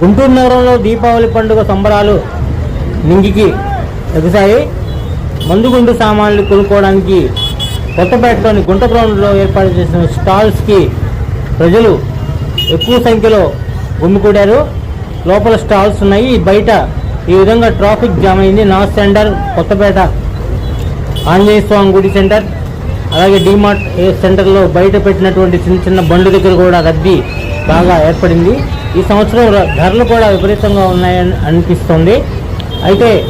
గుంటూరు నగరంలో దీపావళి పండుగ సంబరాలు నింగికి ఎగసాయి మందుగుండు సామాన్లు కొనుక్కోవడానికి కొత్తపేటలోని గుంట గ్రౌండ్లో ఏర్పాటు చేసిన స్టాల్స్కి ప్రజలు ఎక్కువ సంఖ్యలో గుమ్మికూడారు లోపల స్టాల్స్ ఉన్నాయి. బయట ఈ విధంగా ట్రాఫిక్ జామ్ అయింది. నార్త్ సెంటర్ కొత్తపేట ఆంజనేయ స్వామి గుడి సెంటర్ అలాగే డిమార్ట్ ఏ సెంటర్లో బయట పెట్టినటువంటి చిన్న చిన్న బండ్ల దగ్గర కూడా రద్దీ బాగా ఏర్పడింది. ఈ సంవత్సరం ర- ధరలు కూడా విపరీతంగా ఉన్నాయని అనిపిస్తుంది. అయితే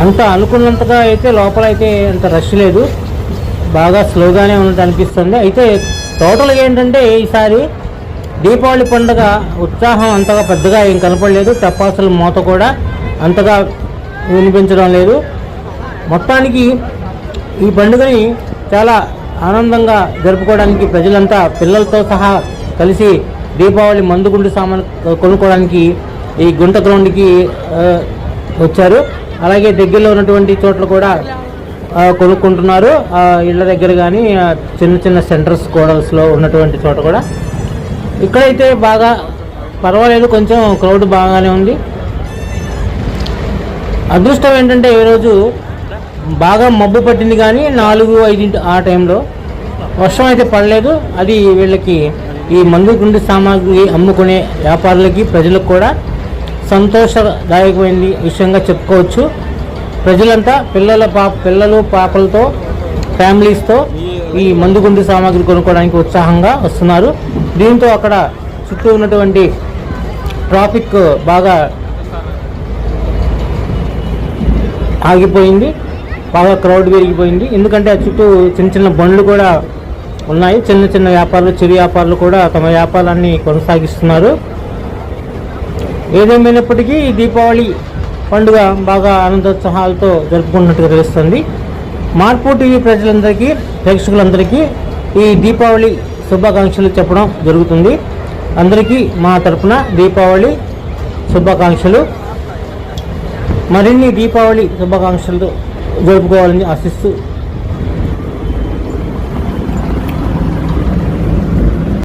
అంత అనుకున్నంతగా అయితే లోపల అయితే అంత రష్ లేదు. బాగా స్లోగానే ఉన్నట్టు అనిపిస్తుంది. అయితే టోటల్గా ఏంటంటే ఈసారి దీపావళి పండుగ ఉత్సాహం అంతగా పెద్దగా ఏం కనపడలేదు. టపాసుల మూత కూడా అంతగా వినిపించడం లేదు. మొత్తానికి ఈ పండుగని చాలా ఆనందంగా జరుపుకోవడానికి ప్రజలంతా పిల్లలతో సహా కలిసి దీపావళి మందుగుండు సామాన్ కొనుక్కోవడానికి ఈ గుంట గ్రౌండ్కి వచ్చారు. అలాగే దగ్గరలో ఉన్నటువంటి చోట్ల కూడా కొనుక్కుంటున్నారు. ఇళ్ళ దగ్గర కానీ చిన్న చిన్న సెంటర్స్ కోడల్స్లో ఉన్నటువంటి చోట కూడా. ఇక్కడైతే బాగా పర్వాలేదు కొంచెం క్రౌడ్ బాగానే ఉంది. అదృష్టం ఏంటంటే ఈరోజు బాగా మబ్బు పట్టింది కానీ నాలుగు ఐదింటి ఆ టైంలో. వర్షం అయితే పడలేదు. అది వీళ్ళకి ఈ మందు గుండు సామాగ్రి అమ్ముకునే వ్యాపారులకి ప్రజలకు కూడా సంతోషదాయకమైన విషయంగా చెప్పుకోవచ్చు. ప్రజలంతా పిల్లల పాప పిల్లలు పాపలతో ఫ్యామిలీస్తో ఈ మందుగుండు సామాగ్రి కొనుక్కోవడానికి ఉత్సాహంగా వస్తున్నారు. దీంతో అక్కడ చుట్టూ ఉన్నటువంటి ట్రాఫిక్ బాగా ఆగిపోయింది. బాగా క్రౌడ్ పెరిగిపోయింది. ఎందుకంటే ఆ చుట్టూ చిన్న చిన్న బండ్లు కూడా ఉన్నాయి. చిన్న చిన్న వ్యాపారులు చిరు వ్యాపారులు కూడా తమ వ్యాపారాన్ని కొనసాగిస్తున్నారు. ఏదేమైనప్పటికీ దీపావళి పండుగ బాగా ఆనందోత్సాహాలతో జరుపుకున్నట్టుగా తెలుస్తుంది. మార్పు టీవీ ప్రజలందరికీ ప్రేక్షకులందరికీ ఈ దీపావళి శుభాకాంక్షలు చెప్పడం జరుగుతుంది. అందరికీ మా తరపున దీపావళి శుభాకాంక్షలు. మరిన్ని దీపావళి శుభాకాంక్షలు జరుపుకోవాలని ఆశిస్తూ